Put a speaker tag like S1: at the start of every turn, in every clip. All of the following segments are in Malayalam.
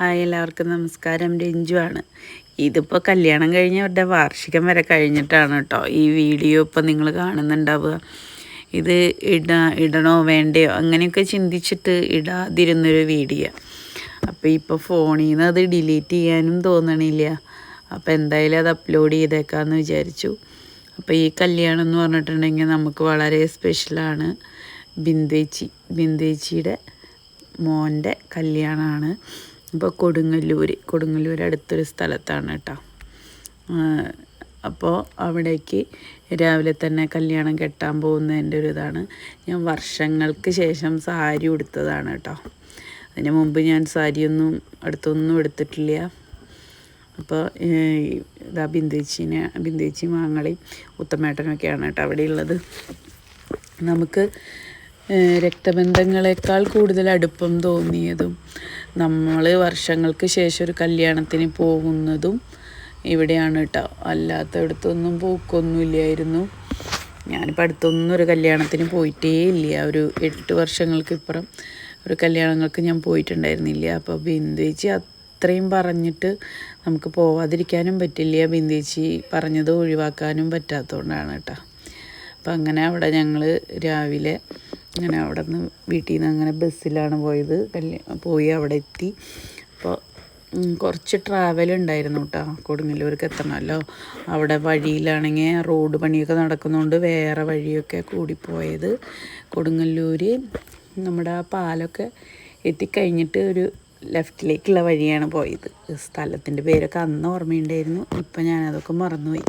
S1: ഹായ് എല്ലാവർക്കും നമസ്കാരം. രഞ്ജു ആണ്. ഇതിപ്പോൾ കല്യാണം കഴിഞ്ഞവരുടെ വാർഷികം വരെ കഴിഞ്ഞിട്ടാണ് കേട്ടോ ഈ വീഡിയോ ഇപ്പോൾ നിങ്ങൾ കാണുന്നുണ്ടാവുക. ഇത് ഇട ഇടണോ വേണ്ടയോ അങ്ങനെയൊക്കെ ചിന്തിച്ചിട്ട് ഇടാതിരുന്നൊരു വീഡിയോ. അപ്പോൾ ഇപ്പോൾ ഫോണിൽ നിന്ന് അത് ഡിലീറ്റ് ചെയ്യാനും തോന്നണില്ല. അപ്പോൾ എന്തായാലും അത് അപ്ലോഡ് ചെയ്തേക്കാമെന്ന് വിചാരിച്ചു. അപ്പോൾ ഈ കല്യാണം എന്ന് പറഞ്ഞിട്ടുണ്ടെങ്കിൽ നമുക്ക് വളരെ സ്പെഷ്യലാണ് ബിന്ദേച്ചി ബിന്ദേച്ചിയുടെ മോന്റെ കല്യാണമാണ്. ഇപ്പോൾ കൊടുങ്ങല്ലൂർ കൊടുങ്ങല്ലൂർ അടുത്തൊരു സ്ഥലത്താണ് കേട്ടോ അപ്പോൾ അവിടേക്ക് രാവിലെ തന്നെ കല്യാണം കെട്ടാൻ പോകുന്നതിന്റെ ഒരു ഇതാണ്. ഞാൻ വർഷങ്ങൾക്ക് ശേഷം സാരി ഉടുത്തതാണ് കേട്ടോ അതിന് മുമ്പ് ഞാൻ സാരിയൊന്നും അടുത്തൊന്നും എടുത്തിട്ടില്ല. അപ്പോൾ ഇതാ ബിന്ദേച്ചിനെ ബിന്ദേച്ചി മാങ്ങളി ഉത്തമേട്ടനൊക്കെയാണ് കേട്ടോ അവിടെ ഉള്ളത് നമുക്ക് രക്തബന്ധങ്ങളെക്കാൾ കൂടുതൽ അടുപ്പം തോന്നിയതും നമ്മൾ വർഷങ്ങൾക്ക് ശേഷം ഒരു കല്യാണത്തിന് പോകുന്നതും ഇവിടെയാണ് കേട്ടോ അല്ലാത്തടത്തൊന്നും പോക്കൊന്നുമില്ലായിരുന്നു. ഞാനിപ്പോൾ അടുത്തൊന്നും ഒരു കല്യാണത്തിന് പോയിട്ടേ ഇല്ല. ഒരു എട്ട് വർഷങ്ങൾക്ക് ഇപ്പുറം ഒരു കല്യാണങ്ങൾക്ക് ഞാൻ പോയിട്ടുണ്ടായിരുന്നില്ല. അപ്പോൾ ബിന്ദേച്ചി അത്രയും പറഞ്ഞിട്ട് നമുക്ക് പോവാതിരിക്കാനും പറ്റില്ല. ബിന്ദേച്ചി പറഞ്ഞത് ഒഴിവാക്കാനും പറ്റാത്തതുകൊണ്ടാണ് കേട്ടോ അപ്പം അങ്ങനെ അവിടെ ഞങ്ങൾ രാവിലെ അങ്ങനെ അവിടെ നിന്ന് വീട്ടിൽ നിന്ന് അങ്ങനെ ബസ്സിലാണ് പോയത്. പോയി അവിടെ എത്തി അപ്പോൾ കുറച്ച് ട്രാവൽ ഉണ്ടായിരുന്നു കേട്ടോ കൊടുങ്ങല്ലൂർക്ക് എത്തണമല്ലോ അവിടെ വഴിയിലാണെങ്കിൽ റോഡ് പണിയൊക്കെ നടക്കുന്നതുകൊണ്ട് വേറെ വഴിയൊക്കെ കൂടിപ്പോയത്. കൊടുങ്ങല്ലൂർ നമ്മുടെ ആ പാലൊക്കെ എത്തിക്കഴിഞ്ഞിട്ട് ഒരു ലെഫ്റ്റിലേക്കുള്ള വഴിയാണ് പോയത്. സ്ഥലത്തിന്റെ പേരൊക്കെ അന്ന് ഓർമ്മയുണ്ടായിരുന്നു. ഇപ്പം ഞാനതൊക്കെ മറന്നുപോയി.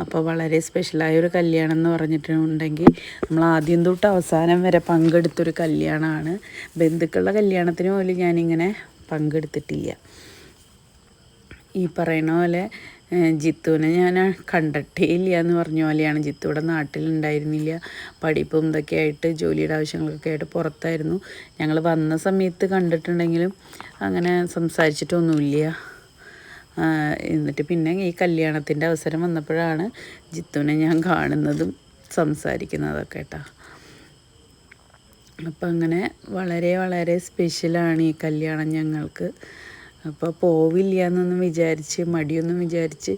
S1: അപ്പോൾ വളരെ സ്പെഷ്യലായ ഒരു കല്യാണം എന്ന് പറഞ്ഞിട്ടുണ്ടെങ്കിൽ നമ്മൾ ആദ്യം തൊട്ട് അവസാനം വരെ പങ്കെടുത്തൊരു കല്യാണമാണ് ബന്ധുക്കളുടെ കല്യാണത്തിന് പോലും ഞാനിങ്ങനെ പങ്കെടുത്തിട്ടില്ല. ഈ പറയുന്ന പോലെ ജിത്തുവിനെ ഞാൻ കണ്ടിട്ടേ ഇല്ല എന്ന് പറഞ്ഞ പോലെയാണ്. ജിത്തുവിടെ നാട്ടിലുണ്ടായിരുന്നില്ല. പഠിപ്പും ഇതൊക്കെ ആയിട്ട് ജോലിയുടെ ആവശ്യങ്ങളൊക്കെ ആയിട്ട് പുറത്തായിരുന്നു. ഞങ്ങൾ വന്ന സമയത്ത് കണ്ടിട്ടുണ്ടെങ്കിലും അങ്ങനെ സംസാരിച്ചിട്ടൊന്നുമില്ല. എന്നിട്ട് പിന്നെ ഈ കല്യാണത്തിന്റെ അവസരം വന്നപ്പോഴാണ് ജിത്തുവിനെ ഞാൻ കാണുന്നതും സംസാരിക്കുന്നതൊക്കെ കേട്ടോ. അപ്പം അങ്ങനെ വളരെ വളരെ സ്പെഷ്യലാണ് ഈ കല്യാണം ഞങ്ങൾക്ക്. അപ്പോൾ പോവില്ല എന്നൊന്നും വിചാരിച്ച് മടിയൊന്നും വിചാരിച്ച്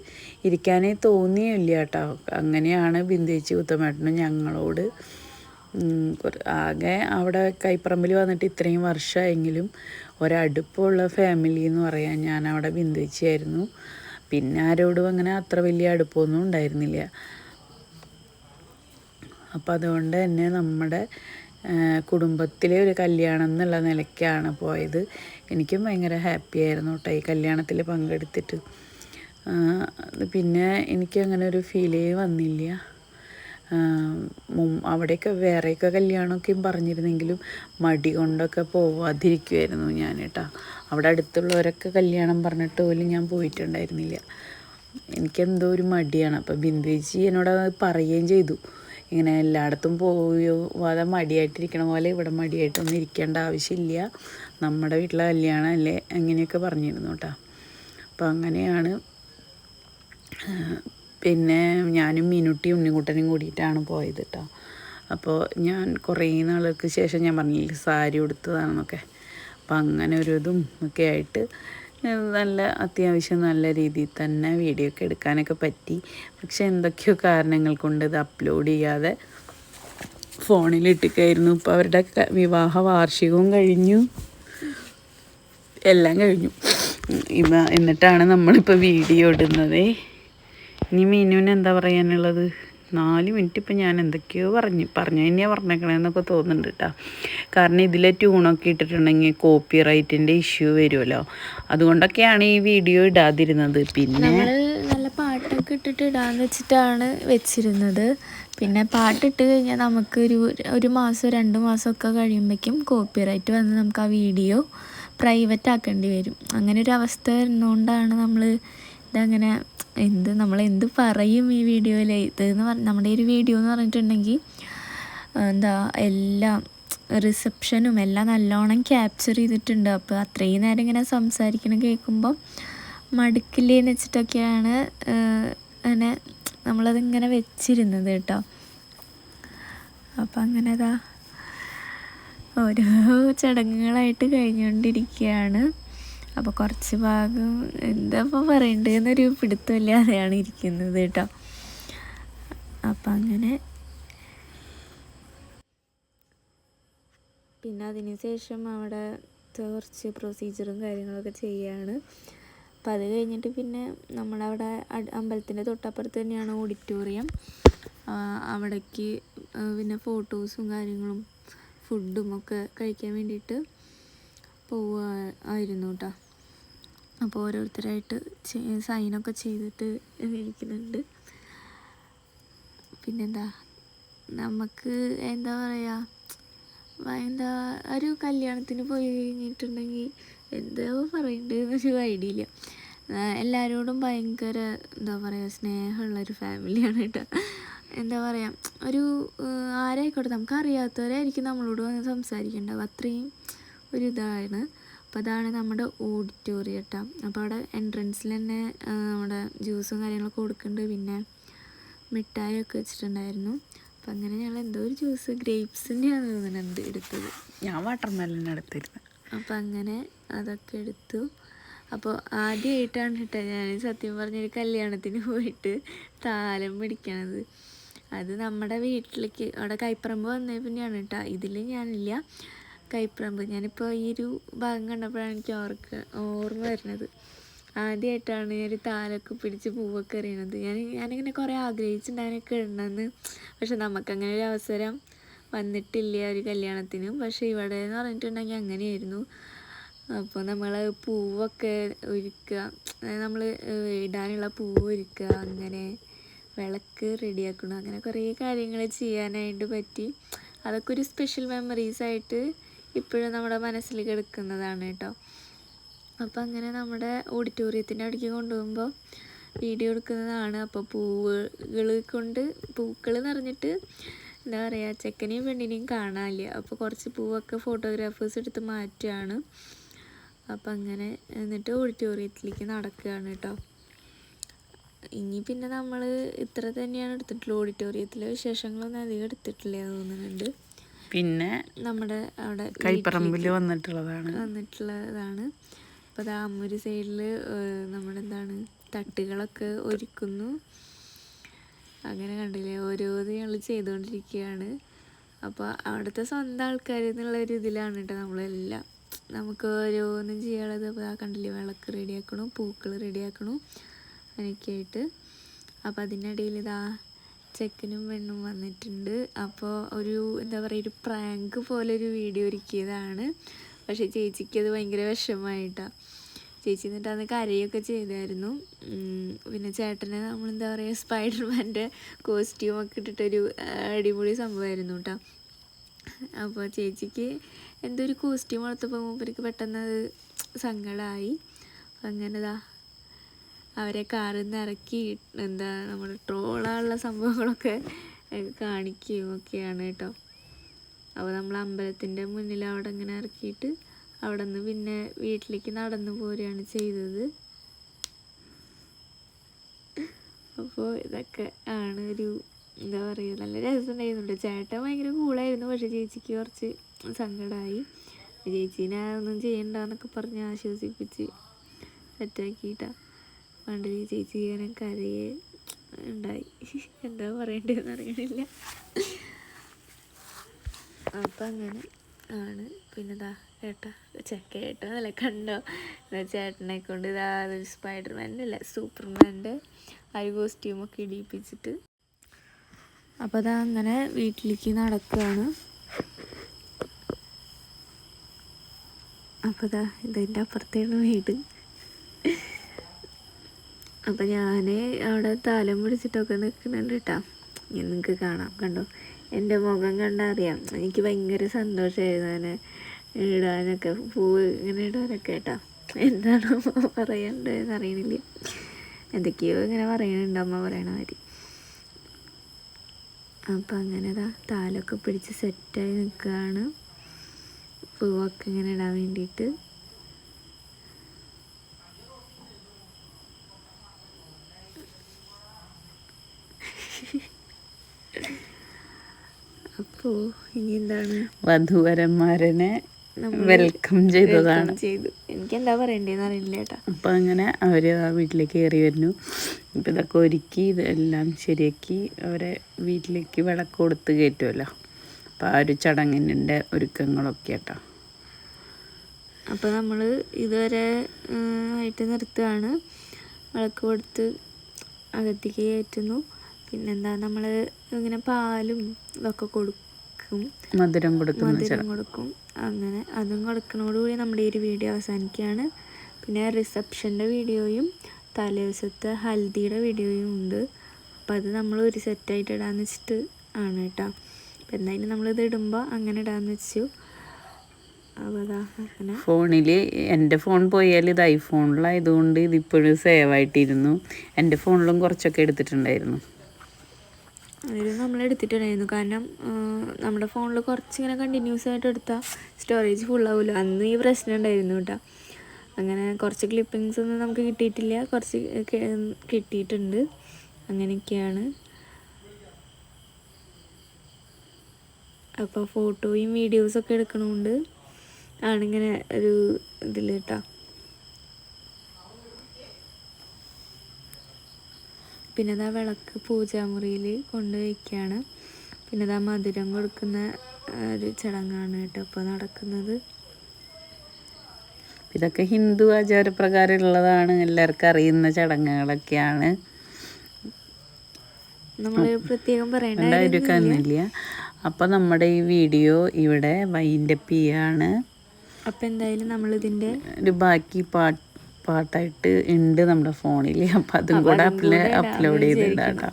S1: ഇരിക്കാനേ തോന്നിയില്ല കേട്ടോ. അങ്ങനെയാണ് ബിന്ദേച്ചി ഉത്തമേട്ടനും ഞങ്ങളോട് ആകെ അവിടെ കൈപ്പറമ്പിൽ വന്നിട്ട് ഇത്രയും വർഷമായെങ്കിലും ഒരടുപ്പമുള്ള ഫാമിലി എന്ന് പറയാൻ ഞാൻ അവിടെ ബിന്ദിച്ചായിരുന്നു പിന്നെ ആരോടും അങ്ങനെ അത്ര വലിയ അടുപ്പമൊന്നും ഉണ്ടായിരുന്നില്ല. അപ്പം അതുകൊണ്ട് തന്നെ നമ്മുടെ കുടുംബത്തിലെ ഒരു കല്യാണം എന്നുള്ള നിലയ്ക്കാണ് പോയത്. എനിക്കും ഭയങ്കര ഹാപ്പി ആയിരുന്നു കേട്ടോ ഈ കല്യാണത്തിൽ പങ്കെടുത്തിട്ട്. പിന്നെ എനിക്ക് അങ്ങനെ ഒരു ഫീലേ വന്നില്ല. അവിടെയൊക്കെ വേറെയൊക്കെ കല്യാണമൊക്കെയും പറഞ്ഞിരുന്നെങ്കിലും മടി കൊണ്ടൊക്കെ പോവാതിരിക്കുമായിരുന്നു ഞാൻ കേട്ടോ. അവിടെ അടുത്തുള്ളവരൊക്കെ കല്യാണം പറഞ്ഞിട്ട് പോലും ഞാൻ പോയിട്ടുണ്ടായിരുന്നില്ല. എനിക്കെന്തോ ഒരു മടിയാണ്. അപ്പോൾ ബിന്ദുജി എന്നോട് പറയുകയും ചെയ്തു. ഇങ്ങനെ എല്ലായിടത്തും പോയോ അതെ മടിയായിട്ടിരിക്കണ പോലെ ഇവിടെ മടിയായിട്ടൊന്നും ഇരിക്കേണ്ട ആവശ്യമില്ല. നമ്മുടെ വീട്ടിലെ കല്യാണം അല്ലേ അങ്ങനെയൊക്കെ പറഞ്ഞിരുന്നു കേട്ടോ. അപ്പോൾ അങ്ങനെയാണ് പിന്നെ ഞാനും മീനുട്ടി ഉണ്ണിക്കുട്ടനും കൂടിയിട്ടാണ് പോയത് കേട്ടോ അപ്പോൾ ഞാൻ കുറേ നാളുകൾക്ക് ശേഷം ഞാൻ പറഞ്ഞില്ല സാരി ഉടുത്തതാണെന്നൊക്കെ. അപ്പം അങ്ങനെ ഒരു ഇതും ഒക്കെ ആയിട്ട് നല്ല അത്യാവശ്യം നല്ല രീതിയിൽ തന്നെ വീഡിയോ ഒക്കെ എടുക്കാനൊക്കെ പറ്റി. പക്ഷെ എന്തൊക്കെയോ കാരണങ്ങൾ കൊണ്ട് ഇത് അപ്ലോഡ് ചെയ്യാതെ ഫോണിൽ ഇട്ടിക്കായിരുന്നു ഇപ്പോൾ അവരുടെ വിവാഹ വാർഷികവും കഴിഞ്ഞു. എല്ലാം കഴിഞ്ഞു. ഇവ എന്നിട്ടാണ് നമ്മളിപ്പോൾ വീഡിയോ ഇടുന്നത്. ഇനി മീനുവിന് എന്താ പറയാനുള്ളത്? നാല് മിനിറ്റ് ഇപ്പം ഞാൻ എന്തൊക്കെയോ പറഞ്ഞു പറഞ്ഞു തന്നെയാണ് പറഞ്ഞേക്കണേന്നൊക്കെ തോന്നുന്നുണ്ട് കേട്ടോ കാരണം ഇതിലെ ട്യൂണൊക്കെ ഇട്ടിട്ടുണ്ടെങ്കിൽ കോപ്പി റൈറ്റിന്റെ ഇഷ്യൂ വരുമല്ലോ. അതുകൊണ്ടൊക്കെയാണ് ഈ വീഡിയോ ഇടാതിരുന്നത്. പിന്നെ
S2: നല്ല പാട്ടൊക്കെ ഇട്ടിട്ട് ഇടാന്ന് വെച്ചിട്ടാണ് വെച്ചിരുന്നത്. പിന്നെ പാട്ടിട്ട് കഴിഞ്ഞാൽ നമുക്ക് ഒരു ഒരു മാസം രണ്ട് മാസമൊക്കെ കഴിയുമ്പോഴേക്കും കോപ്പി റൈറ്റ് വന്ന് നമുക്ക് ആ വീഡിയോ പ്രൈവറ്റ് ആക്കേണ്ടി വരും. അങ്ങനെ ഒരു അവസ്ഥ വരുന്നതുകൊണ്ടാണ് നമ്മൾ ഇതങ്ങനെ എന്ത് നമ്മൾ എന്ത് പറയും ഈ വീഡിയോയിൽ ഇതെന്ന് പറഞ്ഞ നമ്മുടെ ഒരു വീഡിയോ എന്ന് പറഞ്ഞിട്ടുണ്ടെങ്കിൽ എന്താ എല്ലാം റിസപ്ഷനും എല്ലാം നല്ലോണം ക്യാപ്ചർ ചെയ്തിട്ടുണ്ട്. അപ്പോൾ അത്രയും നേരം ഇങ്ങനെ സംസാരിക്കണം കേൾക്കുമ്പോൾ മടുക്കില്ലേന്ന് വെച്ചിട്ടൊക്കെയാണ് അങ്ങനെ നമ്മളതിങ്ങനെ വെച്ചിരുന്നത് കേട്ടോ. അപ്പം അങ്ങനെ അതാ ഓരോ ചടങ്ങുകളായിട്ട് കഴിഞ്ഞുകൊണ്ടിരിക്കുകയാണ് അപ്പോൾ കുറച്ച് ഭാഗം എന്താ ഇപ്പോൾ പറയണ്ടതെന്നൊരു പിടുത്തമില്ലാതെയാണ് ഇരിക്കുന്നത് കേട്ടോ. അപ്പം അങ്ങനെ. പിന്നെ അതിന് ശേഷം അവിടെ കുറച്ച് പ്രൊസീജിയറും കാര്യങ്ങളൊക്കെ ചെയ്യാണ്. അപ്പം അത് കഴിഞ്ഞിട്ട് പിന്നെ നമ്മളവിടെ അമ്പലത്തിന്റെ തൊട്ടപ്പുറത്ത് തന്നെയാണ് ഓഡിറ്റോറിയം അവിടേക്ക് പിന്നെ ഫോട്ടോസും കാര്യങ്ങളും ഫുഡും ഒക്കെ കഴിക്കാൻ വേണ്ടിയിട്ട് പോവുക ആയിരുന്നു കേട്ടോ. അപ്പോൾ ഓരോരുത്തരായിട്ട് സൈനൊക്കെ ചെയ്തിട്ട് ഇരിക്കുന്നുണ്ട്. പിന്നെന്താ? നമുക്ക് എന്താ പറയുക എന്താ ഒരു കല്യാണത്തിന് പോയി കഴിഞ്ഞിട്ടുണ്ടെങ്കിൽ എന്താ പറയണ്ടതെന്നൊരു ഐഡിയ ഇല്ല എല്ലാവരോടും ഭയങ്കര എന്താ പറയുക സ്നേഹമുള്ളൊരു ഫാമിലിയാണ് കേട്ടോ. എന്താ പറയുക ഒരു ആരായിക്കോട്ടെ നമുക്ക് അറിയാത്തവരായിരിക്കും നമ്മളോട് വന്ന് സംസാരിക്കേണ്ടത് അത്രയും ഒരു ഇതാണ്. അപ്പോൾ അതാണ് നമ്മുടെ ഓഡിറ്റോറിയം കേട്ടോ അപ്പോൾ അവിടെ എൻട്രൻസിൽ തന്നെ നമ്മുടെ ജ്യൂസും കാര്യങ്ങളൊക്കെ കൊടുക്കുന്നുണ്ട് പിന്നെ മിഠായിയൊക്കെ വെച്ചിട്ടുണ്ടായിരുന്നു. അപ്പം അങ്ങനെ ഞങ്ങൾ എന്തോ ഒരു ജ്യൂസ് ഗ്രേപ്സിന്റെയാണ് തോന്നുന്നത് എന്ത് എടുത്തത്.
S1: ഞാൻ വാട്ടർ മെലൻ എടുത്തിരുന്നു.
S2: അപ്പം അങ്ങനെ അതൊക്കെ എടുത്തു. അപ്പോൾ ആദ്യമായിട്ടാണ് കേട്ടോ ഞാൻ സത്യം പറഞ്ഞൊരു കല്യാണത്തിന് പോയിട്ട് താലം പിടിക്കണത്. അത് നമ്മുടെ വീട്ടിലേക്ക് അവിടെ കൈപ്പറമ്പ് വന്നേ പിന്നെയാണ് കേട്ടോ ഇതിൽ ഞാനില്ല. കൈപ്പറമ്പ് ഞാനിപ്പോൾ ഈ ഒരു ഭാഗം കണ്ടപ്പോഴാണ് എനിക്ക് ഓർക്ക ഓർമ്മ വരുന്നത്. ആദ്യമായിട്ടാണ് ഞാൻ ഒരു താലൊക്കെ പിടിച്ച് പൂവൊക്കെ എറിയണത്. ഞാൻ ഞാനിങ്ങനെ കുറേ ആഗ്രഹിച്ചിട്ടുണ്ടാകാനൊക്കെ ഇടണമെന്ന് പക്ഷെ നമുക്കങ്ങനെ ഒരു അവസരം വന്നിട്ടില്ല ഒരു കല്യാണത്തിനും. പക്ഷെ ഇവിടെ എന്ന് പറഞ്ഞിട്ടുണ്ടെങ്കിൽ അങ്ങനെയായിരുന്നു. അപ്പോൾ നമ്മൾ പൂവൊക്കെ ഒരുക്കുക നമ്മൾ ഇടാനുള്ള പൂവ് ഒരുക്കുക അങ്ങനെ വിളക്ക് റെഡിയാക്കണം അങ്ങനെ കുറേ കാര്യങ്ങൾ ചെയ്യാനായിട്ട് പറ്റി. അതൊക്കെ ഒരു സ്പെഷ്യൽ മെമ്മറീസ് ആയിട്ട് ഇപ്പോഴും നമ്മുടെ മനസ്സിൽ കിടക്കുന്നതാണ് കേട്ടോ. അപ്പോൾ അങ്ങനെ നമ്മുടെ ഓഡിറ്റോറിയത്തിന്റെ അടുക്കി കൊണ്ടുപോകുമ്പോൾ വീഡിയോ എടുക്കുന്നതാണ്. അപ്പോൾ പൂവുകൾ കൊണ്ട് പൂക്കൾ നിറഞ്ഞിട്ട് എന്താ പറയുക ചെക്കനെയും പെണ്ണിനെയും കാണാനില്ല. അപ്പോൾ കുറച്ച് പൂവൊക്കെ ഫോട്ടോഗ്രാഫേഴ്സ് എടുത്ത് മാറ്റുകയാണ്. അപ്പം അങ്ങനെ എന്നിട്ട് ഓഡിറ്റോറിയത്തിലേക്ക് നടക്കുകയാണ് കേട്ടോ. ഇനി പിന്നെ നമ്മൾ ഇത്ര തന്നെയാണ് എടുത്തിട്ടുള്ളൂ ഓഡിറ്റോറിയത്തിലെ വിശേഷങ്ങളൊന്നും അധികം എടുത്തിട്ടില്ല തോന്നുന്നുണ്ട്.
S1: പിന്നെ
S2: നമ്മുടെ അവിടെ
S1: കൈപ്പറമ്പിൽ വന്നിട്ടുള്ളതാണ്.
S2: വന്നിട്ടുള്ളതാണ്. അപ്പോൾ അത് സൈഡിൽ സൈഡിൽ നമ്മുടെ എന്താണ് തട്ടുകളൊക്കെ ഒരുക്കുന്നു. അങ്ങനെ കണ്ടില്ലേ ഓരോന്ന് ഞങ്ങൾ ചെയ്തുകൊണ്ടിരിക്കുകയാണ്. അപ്പോൾ അവിടുത്തെ സ്വന്തം ആൾക്കാർ എന്നുള്ള ഒരു ഇതിലാണ് കേട്ടോ നമ്മളെല്ലാം. നമുക്ക് ഓരോന്നും ചെയ്യാനുള്ളത്. അപ്പോൾ ആ കണ്ടില്ലേ വിളക്ക് റെഡിയാക്കണു പൂക്കൾ റെഡിയാക്കണു. അങ്ങനെയൊക്കെ ആയിട്ട് അപ്പോൾ അതിനിടയിൽ ഇതാ ചെക്കനും പെണ്ണും വന്നിട്ടുണ്ട്. അപ്പോൾ ഒരു എന്താ പറയുക ഒരു പ്രാങ്ക് പോലെ ഒരു വീഡിയോ ഒരുക്കിയതാണ്. പക്ഷേ ചേച്ചിക്ക് അത് ഭയങ്കര വിഷമമായിട്ടാണ് ചേച്ചി എന്നിട്ട് അന്ന് കരയൊക്കെ ചെയ്തായിരുന്നു. പിന്നെ ചേട്ടനെ നമ്മൾ എന്താ പറയുക സ്പൈഡർമാന്റെ കോസ്റ്റ്യൂമൊക്കെ ഇട്ടിട്ടൊരു അടിപൊളി സംഭവമായിരുന്നു കേട്ടോ. അപ്പോൾ ചേച്ചിക്ക് എന്തോ ഒരു കോസ്റ്റ്യൂം എടുത്തപ്പോൾ മൂപ്പർക്ക് പെട്ടെന്ന് അത് സങ്കടമായി അങ്ങനെതാ അവരെ കാറിൽ നിന്ന് ഇറക്കി എന്താ നമ്മൾ ട്രോളാനുള്ള സംഭവങ്ങളൊക്കെ കാണിക്കുകയും ഒക്കെയാണ് കേട്ടോ. അപ്പോൾ നമ്മൾ അമ്പലത്തിന്റെ മുന്നിൽ അവിടെ ഇങ്ങനെ ഇറക്കിയിട്ട് അവിടെ നിന്ന് പിന്നെ വീട്ടിലേക്ക് നടന്നു പോരുകയാണ് ചെയ്തത്. അപ്പോൾ ഇതൊക്കെ ആണ് ഒരു എന്താ പറയുക നല്ല രസമുണ്ടായിരുന്നുണ്ട് ചേട്ടൻ ഭയങ്കര കൂളായിരുന്നു പക്ഷേ ചേച്ചിക്ക് കുറച്ച് സങ്കടമായി ചേച്ചീനെ ഒന്നും ചെയ്യണ്ടെന്നൊക്കെ പറഞ്ഞ് ആശ്വസിപ്പിച്ച് സെറ്റാക്കിയിട്ടാ. പണ്ട് ചേച്ചി ഇങ്ങനെ കരയെ ഉണ്ടായി. എന്താ പറയേണ്ടതെന്ന് അറിയണില്ല. അപ്പം അങ്ങനെ ആണ്. പിന്നെ ഇതാ ഏട്ട ചെക്ക കേട്ടതല്ല കണ്ടോ? എന്നാ ചേട്ടനെ കൊണ്ട് ഇതാ സ്പൈഡർമാന്റെ അല്ല സൂപ്പർമാന്റെ ഒരു കോസ്റ്റ്യൂമൊക്കെ ഇടിയിപ്പിച്ചിട്ട്. അപ്പോൾ അതാ അങ്ങനെ വീട്ടിലേക്ക് നടക്കുകയാണ് അപ്പോൾ ഇതാ ഇതിന്റെ അപ്പുറത്തേണ് വീട്. അപ്പം ഞാൻ അവിടെ താലം പിടിച്ചിട്ടൊക്കെ നിൽക്കുന്നുണ്ട് കേട്ടോ നിങ്ങൾക്ക് കാണാം. കണ്ടോ? എന്റെ മുഖം കണ്ടാൽ അറിയാം. എനിക്ക് ഭയങ്കര സന്തോഷമായിരുന്നു അതിനെ ഇടാനൊക്കെ. പൂവ് ഇങ്ങനെ ഇടാനൊക്കെ കേട്ടോ. എന്താണോ പറയണ്ടെന്ന് അറിയണില്ല. എന്തൊക്കെയോ ഇങ്ങനെ പറയണുണ്ട് അമ്മ പറയണ മാതിരി. അപ്പം അങ്ങനെ ഇതാ താലൊക്കെ പിടിച്ച് സെറ്റായി നിൽക്കുകയാണ് പൂവൊക്കെ ഇങ്ങനെ ഇടാൻ വേണ്ടിയിട്ട്. അപ്പോൾ ഇനി എന്താണ്?
S1: വധുവരന്മാരനെ വെൽക്കം ചെയ്തതാണ്.
S2: ചെയ്തു. എനിക്ക് എന്താ പറയണ്ടേന്ന് അറിയില്ല കേട്ടാ
S1: അപ്പം അങ്ങനെ അവർ ആ വീട്ടിലേക്ക് കയറി വരുന്നു. ഇപ്പം ഇതൊക്കെ ഒരുക്കി ഇതെല്ലാം ശരിയാക്കി. അവരെ വീട്ടിലേക്ക് വിളക്ക് കൊടുത്ത് കയറ്റുമല്ലോ അപ്പം ആ ഒരു ചടങ്ങിന്റെ ഒരുക്കങ്ങളൊക്കെ കേട്ടോ
S2: അപ്പോൾ നമ്മൾ ഇതുവരെ ആയിട്ട് നിർത്തുകയാണ്. വിളക്ക് കൊടുത്ത് അകത്തേക്ക് കയറ്റുന്നു. പിന്നെന്താ നമ്മൾ ഇങ്ങനെ പാലും ഇതൊക്കെ കൊടുക്കും.
S1: മധുരം കൊടുക്കുന്ന
S2: മധുരം കൊടുക്കും. അങ്ങനെ അതും കൊടുക്കണോടുകൂടി നമ്മുടെ ഈ ഒരു വീഡിയോ അവസാനിക്കുകയാണ്. പിന്നെ റിസപ്ഷന്റെ വീഡിയോയും തലേദിവസത്തെ ഹൽദിയുടെ വീഡിയോയും ഉണ്ട്. അപ്പം അത് നമ്മൾ ഒരു സെറ്റായിട്ട് ഇടാന്ന് വെച്ചിട്ട് ആണ് കേട്ടോ. അപ്പം എന്തായാലും നമ്മളിത് ഇടുമ്പോൾ അങ്ങനെ ഇടാന്ന് വെച്ചു.
S1: ഫോണിൽ എന്റെ ഫോൺ പോയാൽ ഇത് ഐഫോണിലായതുകൊണ്ട് ഇതിപ്പോഴും സേവ് ആയിട്ടിരുന്നു. എന്റെ ഫോണിലും കുറച്ചൊക്കെ എടുത്തിട്ടുണ്ടായിരുന്നു.
S2: അതിൽ നമ്മൾ എടുത്തിട്ടുണ്ടായിരുന്നു. കാരണം നമ്മുടെ ഫോണിൽ കുറച്ചിങ്ങനെ കണ്ടിന്യൂസ് ആയിട്ട് എടുത്താൽ സ്റ്റോറേജ് ഫുള്ളാവില്ല അന്ന് ഈ പ്രശ്നം ഉണ്ടായിരുന്നു കേട്ടോ. അങ്ങനെ കുറച്ച് ക്ലിപ്പിങ്സ് ഒന്നും നമുക്ക് കിട്ടിയിട്ടില്ല. കുറച്ച് കിട്ടിയിട്ടുണ്ട്. അങ്ങനെയൊക്കെയാണ്. അപ്പോൾ ഫോട്ടോയും വീഡിയോസൊക്കെ എടുക്കണമുണ്ട് ആണിങ്ങനെ ഒരു ഇതിൽ കേട്ടോ. പിന്നെ അതാ വിളക്ക് പൂജാമുറിയിൽ കൊണ്ടുവയ്ക്കുകയാണ് പിന്നെ അതാ മധുരം കൊടുക്കുന്ന ഒരു ചടങ്ങാണ് കേട്ടോ ഇപ്പോൾ നടക്കുന്നത്.
S1: ഇതൊക്കെ ഹിന്ദു ആചാരപ്രകാരമുള്ളതാണ്. എല്ലാവർക്കും അറിയുന്ന ചടങ്ങുകളൊക്കെയാണ്.
S2: നമ്മൾ പ്രത്യേകം പറയേണ്ട
S1: ഉണ്ടായിരിക്കുന്നില്ല അപ്പം നമ്മുടെ ഈ വീഡിയോ ഇവിടെ വൈൻഡപ്പ് ചെയ്യാണ്.
S2: അപ്പോൾ എന്തായാലും നമ്മൾ ഇതിന്റെ
S1: ഒരു ബാക്കി പാട്ട് പാട്ടായിട്ട് ഉണ്ട് നമ്മുടെ ഫോണിൽ അപ്പം അതും കൂടെ അപ്ലോ അപ്ലോഡ് ചെയ്തിട്ടുണ്ട് കേട്ടോ.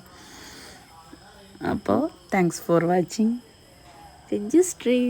S1: അപ്പോൾ thanks for watching
S2: just stream